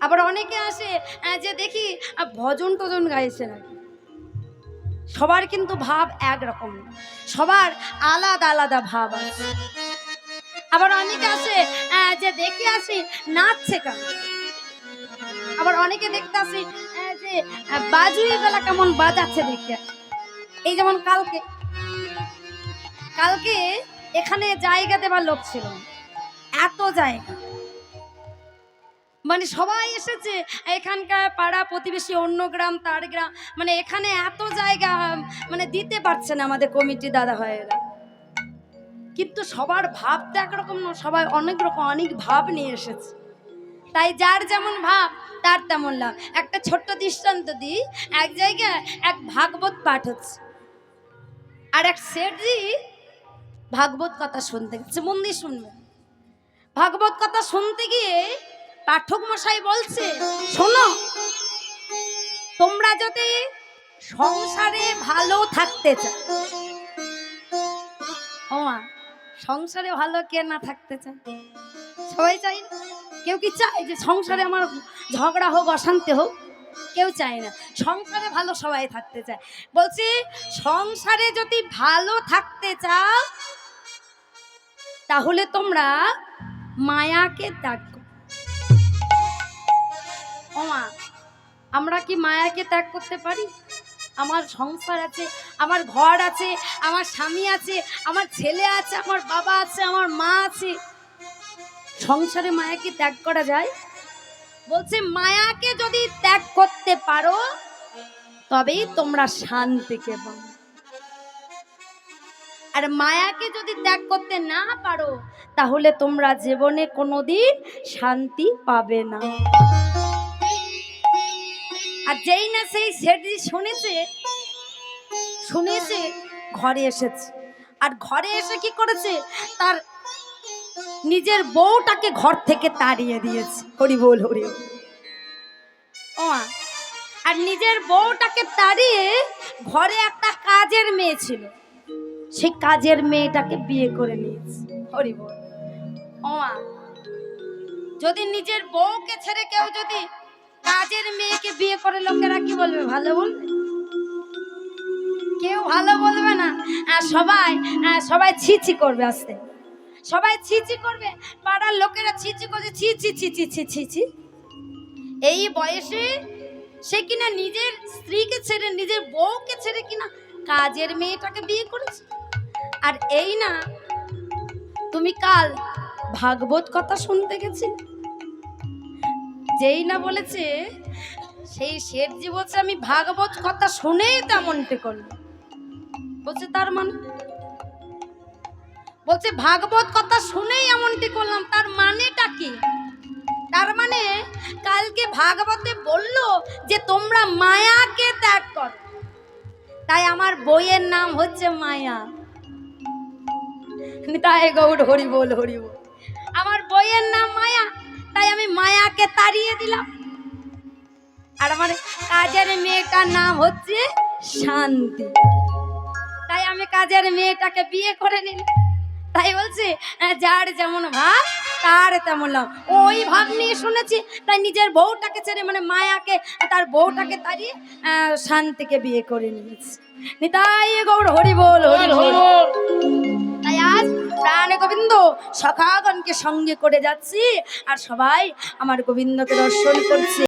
আবার অনেকে আসে যে দেখি ভজন টজন গাইছে নাকি সবার কিন্তু ভাব একরকম। না। সবার আলাদা আলাদা ভাব আছে। আবার অনেকে আসে যে দেখে আসি, নাচছে কেন আবার অনেকে দেখতে আসি যে বাজুয়ে বেলা কেমন বাজাচ্ছে দেখে। এই যেমন কালকে। কালকে এখানে জায়গা দেবার লোক ছিল এত জায়গা। মানে সবাই এসেছে। এখানকার পাড়া প্রতিবেশী অন্য গ্রাম, তার গ্রাম। মানে এখানে এত জায়গা মানে দিতে পারছে না আমাদের কমিটি দাদা ভাইয়েরা। কিন্তু সবার ভাবটা একরকম না, সবাই অনেক রকম, অনেক ভাব নিয়ে এসেছে। তাই যার যেমন ভাব, তার তেমন লাভ। একটা ছোট্ট দৃষ্টান্ত দিই, এক জায়গায় এক ভাগবত পাঠ হচ্ছে। আর এক শেঠজি ভাগবত কথা শুনতে গেছে। মন দিয়ে শুনবে। ভাগবত কথা শুনতে গিয়ে পাঠক মশাই বলছে, শোনো, তোমরা যদি সংসারে ভালো থাকতে চাও, ও মা, সংসারে ভালো কে না থাকতে চায়? সবাই চাই কেউ কি চায় যে সংসারে আমার ঝগড়া হোক, অশান্তি হোক? কেউ চায় না। সংসারে ভালো সবাই থাকতে চায়। বলছি, সংসারে যদি ভালো থাকতে চাও, তাহলে তোমরা মায়াকে ত্যাগ আমরা কি মায়াকে ত্যাগ করতে পারি? আমার সংসার আছে, আমার ঘর আছে, আমার স্বামী আছে, আমার ছেলে আছে, আমার বাবা আছে, আমার মা আছে। সংসারে মায়াকে ত্যাগ করা যায়? বলছে, মায়াকে যদি ত্যাগ করতে পারো, তবেই তোমরা শান্তিকে পাও আর মায়াকে যদি ত্যাগ করতে না পারো, তাহলে তোমরা জীবনে কোনোদিন শান্তি পাবে না। আর যেই না সেই সেটি শুনেছে শুনেছে, ঘরে এসেছে। আর ঘরে এসে কি করেছে? তার নিজের বউটাকে ঘর থেকে তাড়িয়ে দিয়েছে। হরি বল, হরি ও, আর নিজের বউটাকে তাড়িয়ে ঘরে একটা কাজের মেয়ে ছিল। সেই কাজের মেয়েটাকে বিয়ে করে নিয়েছে। হরি বল। ও, যদি নিজের বউকে ছেড়ে কেউ যদি কাজের মেয়েকে বিয়ে করে লোকেরা কি বলবে? ভালো বলবে? কেউ ভালো বলবে না। আর সবাই সবাই ছিছি করবে আস্তে। সবাই ছিছি করবে, পাড়ার লোকেরা ছিছি করছে, ছি ছি ছি ছি ছি ছি ছি। এই বয়সে সে কিনা নিজের স্ত্রীকে ছেড়ে, নিজের বউকে ছেড়ে কিনা কাজের মেয়েটাকে বিয়ে করেছে? আর এই না, তুমি কাল ভাগবত কথা শুনতে গেছিলে? যেই না বলেছে, সেই শেঠজি বলছে আমি ভাগবত কথা শুনেই তেমনটি করল বলছে, তার মানে? বলছে, ভাগবত কথা শুনেই এমনটি করলাম, তার মানেটা কি? তার মানে কালকে ভাগবতে বলল যে, তোমরা মায়াকে ত্যাগ কর। তাই আমার বইয়ের নাম হচ্ছে মায়া। তাই গৌড় হরি বল হরি বল। আমার বইয়ের নাম মায়া। তাই আমি মায়াকে তাড়িয়ে দিলাম। আর আমার কাজের মেয়েটার নাম হচ্ছে শান্তি। তাই আমি কাজের মেয়েটাকে বিয়ে করে নিলাম। তাই বলছে আহ, যার যেমন ভাব তার তেমন লাভ। ওই ভাব নিয়ে শুনেছি। তাই নিজের বউটাকে ছেড়ে মানে মায়াকে তার বউটাকে তাড়িয়ে শান্তিকে বিয়ে করে নিয়েছে। নিতাই গৌর হরি বল। হরি বল। গোবিন্দ সখাগণকে সঙ্গে করে যাচ্ছি আর সবাই আমার গোবিন্দকে দর্শন করছে।